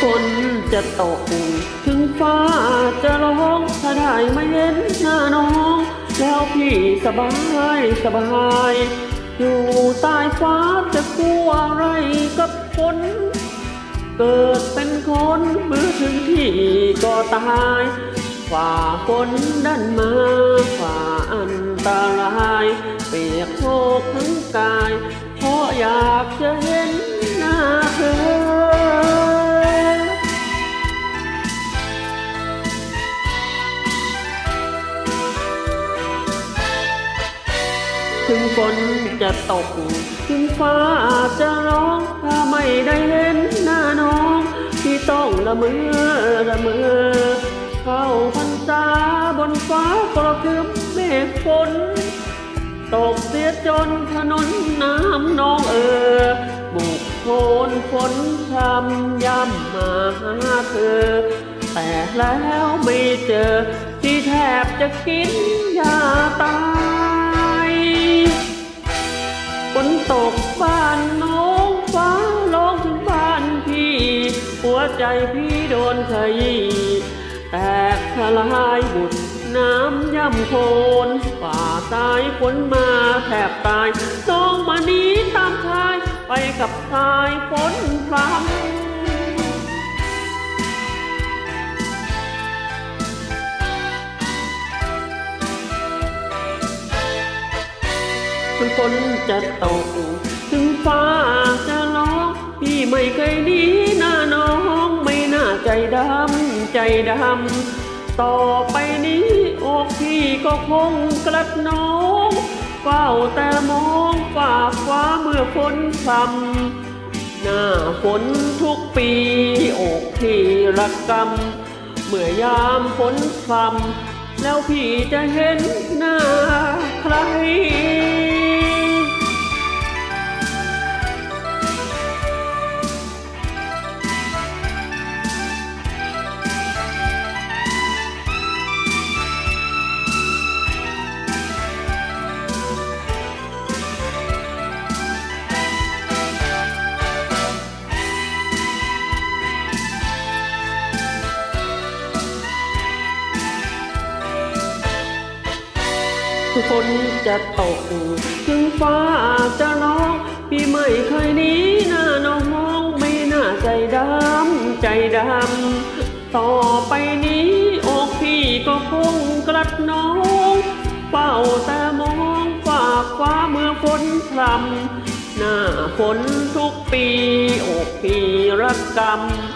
ฝนจะตก ถึงฟ้าจะร้องถ้าได้มาเห็นหน้าน้อง แล้วพี่สบายสบาย อยู่ใต้ฟ้าจะกลัวอะไรกับฝนเกิดเป็นคนเมื่อถึงที่ก็ตายฝ่าฝนดันมาฝ่าอันตราย เปียกโชกทั้งกาย เพราะอยากจะเห็นหน้าเธอ ถึงฝนจะตก ถึงฟ้าจะร้อง ถ้าไม่ได้เห็นหน้าน้อง ที่ต้องละเมอละเมอเข้าพรรษาบนฟ้ากระคืมเมฆฝนตกเสียจนถนนน้ำนองเออบุกโคลนฝนพรำย่ำมาหาเธอ แต่แล้วไม่เจอที่แทบจะกินยาตาย นตกบ้านน้องฟ้าร้องถึงบ้านพี่ หัวใจพี่โดนขยี้แตกทลายบุดน้ำย่ำโคลนฝ่าสายฝนมาแทบตายน้องมาหนีตามชาย ไปกับสายฝนพรำ ถึงฝนจะตก ถึงฟ้าจะร้องพี่ไม่เคยหนีหน้าน้องไม่น่าใจดำใจดำต่อไปนี้อกพี่ก็คงกลัดน้องเฝ้าแต่มองฝ่าฟ้าเมื่อฝนพำหน้าฝนทุกปีอกพี่ระกำเมื่อยามฝนพำแล้วพี่จะเห็นหน้าใคร ทุกคนจะตก ถึงฟ้าจะร้องพี่ไม่เคยหนีหน้าน้องมองไม่น่าใจดำใจดำต่อไปนี้อกพี่ก็คงกลัดน้องเฝ้าแต่มองฝากฟ้าเมื่อฝนพรำหน้าฝนทุกปีอกพี่รักก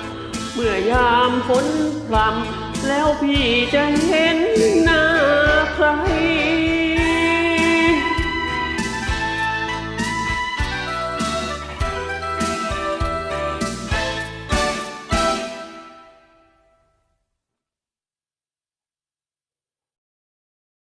ำเมื่อยามฝนพรำแล้วพี่จะเห็นหน้าใคร